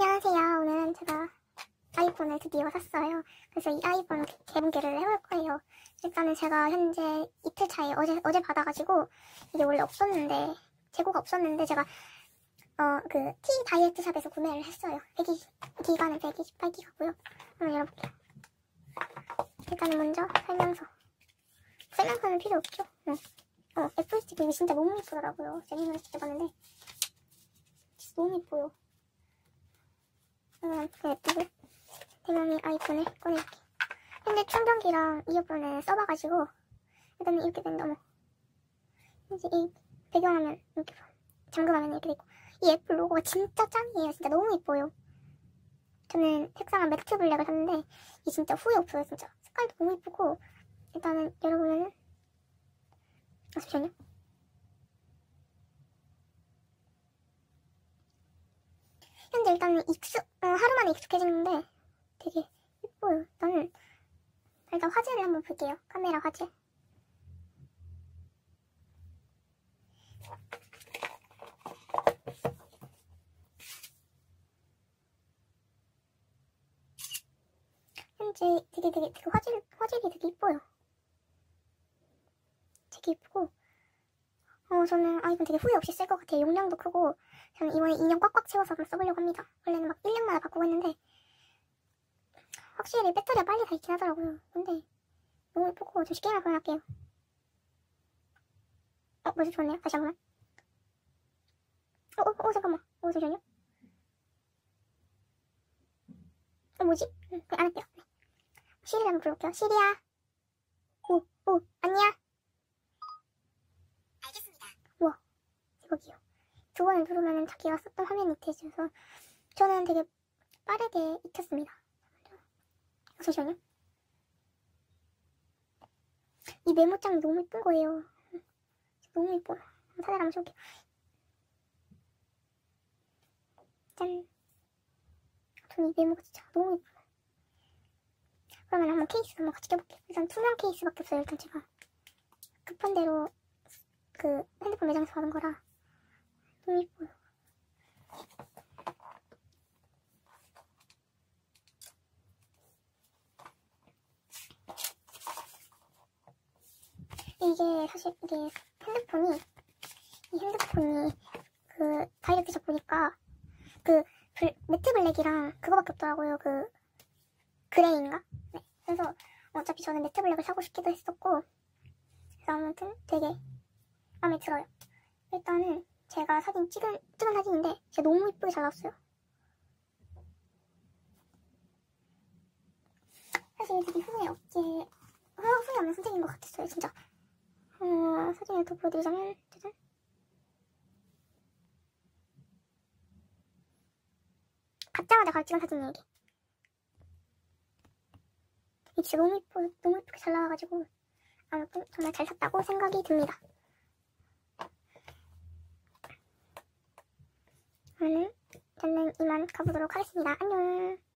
안녕하세요. 오늘은 제가 아이폰을 드디어 샀어요. 그래서 이 아이폰 재분기를 해볼 거예요. 일단은 제가 현재 이틀 차에 어제, 어제 받아가지고 이게 원래 없었는데, 재고가 없었는데 제가 어, 그, T 다이어트 샵에서 구매를 했어요. 120, 기간은 128기가고요. 한번 열어볼게요. 일단은 먼저 설명서. 설명서는 필요 없죠? 응. 어, 애플 스티커 이거 진짜 너무 예쁘더라고요. 제가 직접 봤는데. 진짜 너무 예뻐요. 음, 그 예쁘고. 대명이 아이폰을 꺼낼게. 근데 충전기랑 이어폰을 써봐가지고, 일단은 이렇게 된다, 뭐. 이제 이 배경화면, 이렇게, 잠금화면 이렇게 되고. 이 애플 로고가 진짜 짱이에요. 진짜 너무 예뻐요. 저는 색상은 매트 블랙을 샀는데, 이게 진짜 후회 없어요, 진짜. 색깔도 너무 예쁘고, 일단은 열어보면은, 아, 잠시만요. 현재 일단은 익숙, 어, 하루 만에 익숙해지는데 되게 예뻐요. 나는 일단 화질을 한번 볼게요. 카메라 화질. 현재 되게 되게 되게 화질 화질이 되게 이뻐요. 되게 이쁘고 어 저는 아이폰 되게 후회 없이 쓸 것 같아요. 용량도 크고 저는 이번에 2년 꽉꽉 채워서 한번 써보려고 합니다. 원래는 막 1년마다 바꾸고 했는데 확실히 배터리가 빨리 닳긴 하더라고요. 근데 너무 예쁘고 저 게임을 그만할게요. 어 뭐지 좋네요. 다시 한번. 어, 어, 어 잠깐만. 어 잠시만요. 어 뭐지? 응, 안 할게요. 네. 시리 한번 불러볼게요. 시리야. 오, 오, 안녕. 알겠습니다. 대박이요. 두 번을 누르면 자기가 썼던 화면이 익혀져서 저는 되게 빠르게 익혔습니다. 잠시만요. 이 메모장이 너무 예쁜 거예요. 너무 예뻐요. 사진 한번 찍을게요. 짠. 저는 이 메모가 진짜 너무 예뻐요. 그러면 한번 케이스 한번 같이 껴볼게요. 일단 투명 케이스밖에 없어요. 일단 제가 급한 대로 그 핸드폰 매장에서 받은 거라 이게 사실 이게 핸드폰이 이 핸드폰이 그 다이렉트샷 보니까 그 블, 매트 블랙이랑 그거밖에 없더라고요. 그 그레이인가? 네. 그래서 어차피 저는 매트 블랙을 사고 싶기도 했었고 그래서 아무튼 되게 마음에 들어요. 일단은 제가 사진 찍은, 찍은 사진인데 진짜 너무 이쁘게 잘 나왔어요. 사실 되게 후회 없게 후- 후회 없는 선택인 것 같았어요 진짜. 어, 사진을 더 보여드리자면 짜잔. 받자마자 바로 찍은 사진이에요 이게. 진짜 너무 이쁘 너무 이쁘게 잘 나와가지고 아무튼 정말 잘 샀다고 생각이 듭니다. 저는 저는 이만 가보도록 하겠습니다. 안녕.